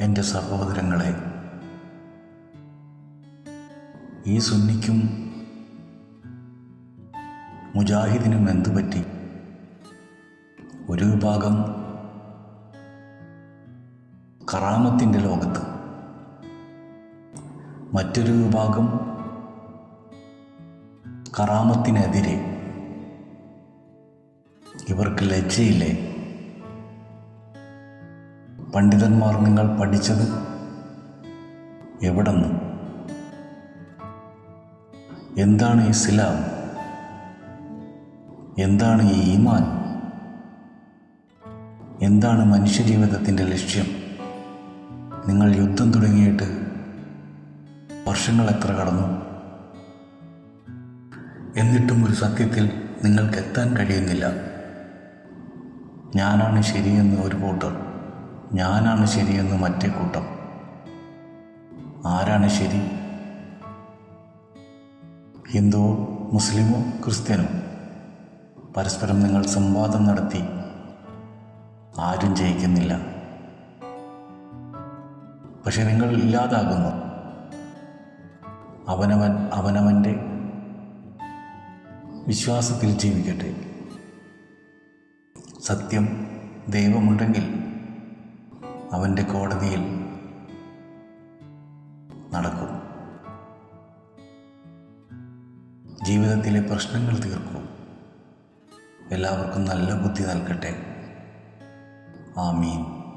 എന്റെ സഹോദരങ്ങളെ ഈ സുന്നിക്കും മുജാഹിദിനും എന്തു പറ്റി ഒരു വിഭാഗം കറാമത്തിന്റെ ലോകത്ത് മറ്റൊരു വിഭാഗം കറാമത്തിനെതിരെ ഇവർക്ക് ലജ്ജയില്ലേ? പണ്ഡിതന്മാർ നിങ്ങൾ പഠിച്ചത് എവിടെന്ന്? എന്താണ് ഈ സിലാം? എന്താണ് ഈ ഈമാൻ? എന്താണ് മനുഷ്യജീവിതത്തിന്റെ ലക്ഷ്യം? നിങ്ങൾ യുദ്ധം തുടങ്ങിയിട്ട് വർഷങ്ങൾ എത്ര കടന്നു? എന്നിട്ടും ഒരു സത്യത്തിൽ നിങ്ങൾക്ക് എത്താൻ കഴിയുന്നില്ല. ഞാനാണ് ശരിയെന്ന് ഒരു കൂട്ടർ. ഞാനാണ് ശരിയെന്ന് മറ്റേ കൂട്ടം. ആരാണ് ശരി? ഹിന്ദുവോ മുസ്ലിമോ ക്രിസ്ത്യനോ? പരസ്പരം നിങ്ങൾ സംവാദം നടത്തി. ആരും ജയിക്കുന്നില്ല. പക്ഷെ നിങ്ങൾ ഇല്ലാതാകുന്നു. അവനവൻ അവനവന്റെ വിശ്വാസത്തിൽ ജീവിക്കട്ടെ. സത്യം ദൈവമുണ്ടെങ്കിൽ അവന്റെ കോടതിയിൽ നടക്കും. ജീവിതത്തിലെ പ്രശ്നങ്ങൾ തീർക്കും. എല്ലാവർക്കും നല്ല ബുദ്ധി നൽകട്ടെ. ആമീൻ.